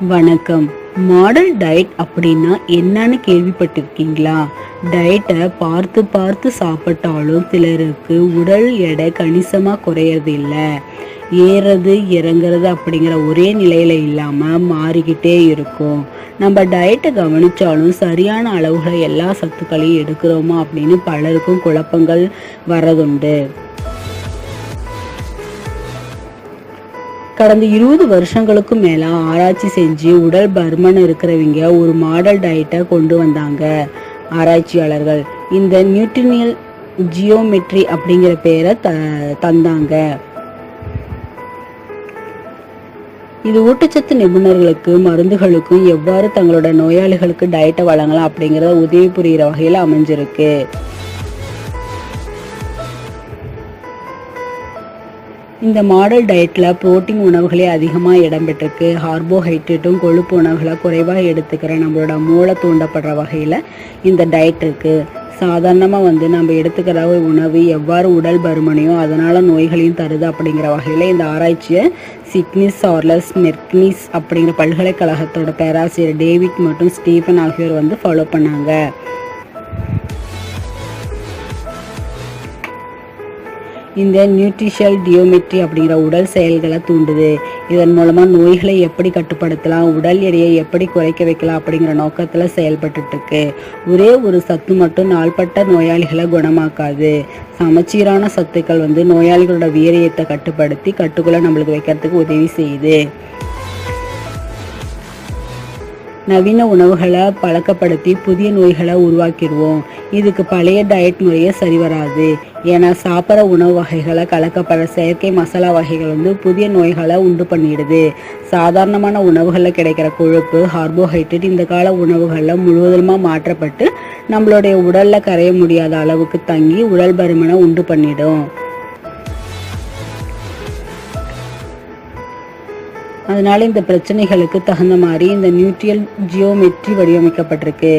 வணக்கம். Model diet அப்படின்னா என்னன்னு கேள்விப்பட்டிருக்கீங்களா? டயட்டை பார்த்து பார்த்து சாப்பிட்டாலும் சிலருக்கு உடல் எடை கணிசமாக குறையறதில்ல. ஏறது இறங்குறது அப்படிங்கிற ஒரே நிலையில் இல்லாமல் மாறிக்கிட்டே இருக்கும். நம்ம டயட்டை கவனித்தாலும் சரியான அளவுகளை எல்லா சத்துக்களையும் எடுக்கிறோமா அப்படின்னு பலருக்கும் குழப்பங்கள் வரதுண்டு கடந்த இருபது வருஷங்களுக்கும் மேல ஆராய்ச்சி செஞ்சு உடல் பருமன் இருக்கிறவங்க ஒரு மாடல் டயட்டை கொண்டு வந்தாங்க ஆராய்ச்சியாளர்கள். இந்த நியூட்ரினியல் ஜியோமெட்ரி அப்படிங்கிற பேரை த தந்தாங்க. இது ஊட்டச்சத்து நிபுணர்களுக்கு மருந்துகளுக்கும் எவ்வாறு தங்களோட நோயாளிகளுக்கு டயட்டை வழங்கலாம் அப்படிங்கிறத உதவி புரிகிற வகையில் அமைஞ்சிருக்கு. இந்த மாடல் டயட்டில் புரோட்டீன் உணவுகளே அதிகமாக இடம்பெற்றிருக்கு. கார்போஹைட்ரேட்டும் கொழுப்பு உணவுகளை குறைவாக எடுத்துக்கிற நம்மளோட மூளை தூண்டப்படுற வகையில் இந்த டயட் இருக்குது சாதாரணமாக வந்து நம்ம எடுத்துக்கிற உணவு எவ்வாறு உடல் பருமனையும் அதனால் நோய்களையும் தருது அப்படிங்கிற வகையில் இந்த ஆராய்ச்சியை சிட்னிஸ் சார்லஸ் மெர்க்னிஸ் அப்படிங்கிற பல்கலைக்கழகத்தோட பேராசிரியர் டேவிட் மற்றும் ஸ்டீஃபன் ஆகியோர் வந்து ஃபாலோ பண்ணாங்க. இந்த நியூட்ரிஷியல் டியோமெட்ரி அப்படிங்கிற உடல் செயல்களை தூண்டுது. இதன் மூலமாக நோய்களை எப்படி கட்டுப்படுத்தலாம் உடல் எடையை எப்படி குறைக்க வைக்கலாம் அப்படிங்கிற நோக்கத்தில் செயல்பட்டுருக்கு ஒரே ஒரு சத்து மட்டும் நாள்பட்ட நோயாளிகளை குணமாக்காது. சமச்சீரான சத்துக்கள் வந்து நோயாளிகளோட வீரியத்தை கட்டுப்படுத்தி கட்டுக்குள்ளே நம்மளுக்கு வைக்கிறதுக்கு உதவி செய்யுது. நவீன உணவுகளை பழக்கப்படுத்தி புதிய நோய்களை உருவாக்கிடுவோம். இதுக்கு பழைய டயட் முறையே சரி வராது ஏன்னா சாப்பிட்ற உணவு வகைகளை கலக்கப்படுற செயற்கை மசாலா வகைகள் வந்து புதிய நோய்களை உண்டு பண்ணிடுது. சாதாரணமான உணவுகளில் கிடைக்கிற கொழுப்பு கார்போஹைட்ரேட் இந்த கால உணவுகளில் முழுவதுமாக மாற்றப்பட்டு நம்மளுடைய உடலில் கரைய முடியாத அளவுக்கு தங்கி உடல் பருமனை உண்டு பண்ணிடும். அதனால் இந்த பிரச்சனைகளுக்கு தகுந்த மாதிரி இந்த நியூட்ரியல் ஜியோமெட்ரி வடிவமைக்கப்பட்டிருக்கு.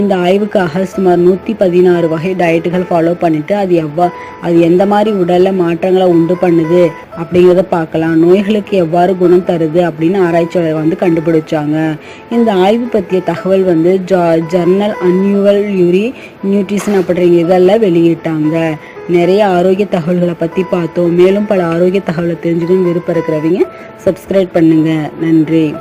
இந்த ஆய்வுக்காக சுமார் நூற்றி பதினாறு வகை டயட்டுகள் ஃபாலோ பண்ணிவிட்டு அது எவ்வா அது எந்த மாதிரி உடலில் மாற்றங்களை உண்டு பண்ணுது அப்படிங்கிறத பார்க்கலாம். நோய்களுக்கு எவ்வாறு குணம் தருது அப்படின்னு ஆராய்ச்சியாளர் வந்து கண்டுபிடிச்சாங்க. இந்த ஆய்வு பற்றிய தகவல் வந்து ஜா ஜர்னல் அன்யூவல் யூரி நியூட்ரிஷன் அப்படிங்கிற இதெல்லாம் வெளியிட்டாங்க. நிறைய ஆரோக்கிய தகவல்களை பற்றி பார்த்தோம். மேலும் பல ஆரோக்கிய தகவலை தெரிஞ்சுக்கணும் விருப்பம் இருக்கிறவங்க சப்ஸ்கிரைப் பண்ணுங்கள் நன்றி.